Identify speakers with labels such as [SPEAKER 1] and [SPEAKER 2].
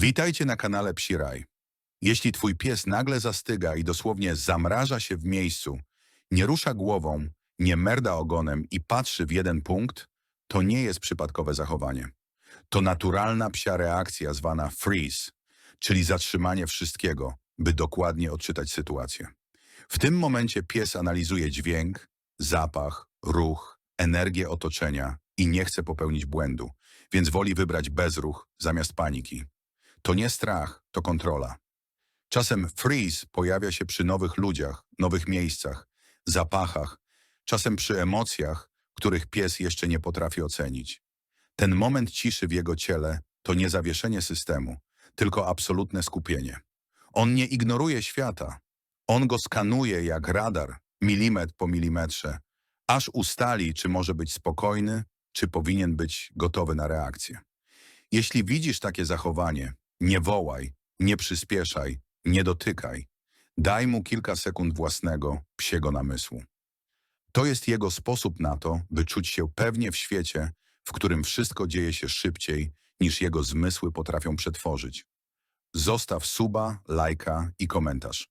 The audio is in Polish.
[SPEAKER 1] Witajcie na kanale Psi Raj. Jeśli twój pies nagle zastyga i dosłownie zamraża się w miejscu, nie rusza głową, nie merda ogonem i patrzy w jeden punkt, to nie jest przypadkowe zachowanie. To naturalna psia reakcja zwana freeze, czyli zatrzymanie wszystkiego, by dokładnie odczytać sytuację. W tym momencie pies analizuje dźwięk, zapach, ruch, energię otoczenia i nie chce popełnić błędu, więc woli wybrać bezruch zamiast paniki. To nie strach, to kontrola. Czasem freeze pojawia się przy nowych ludziach, nowych miejscach, zapachach, czasem przy emocjach, których pies jeszcze nie potrafi ocenić. Ten moment ciszy w jego ciele to nie zawieszenie systemu, tylko absolutne skupienie. On nie ignoruje świata. On go skanuje jak radar, milimetr po milimetrze, aż ustali, czy może być spokojny, czy powinien być gotowy na reakcję. Jeśli widzisz takie zachowanie, nie wołaj, nie przyspieszaj, nie dotykaj. Daj mu kilka sekund własnego, psiego namysłu. To jest jego sposób na to, by czuć się pewnie w świecie, w którym wszystko dzieje się szybciej, niż jego zmysły potrafią przetworzyć. Zostaw suba, lajka i komentarz.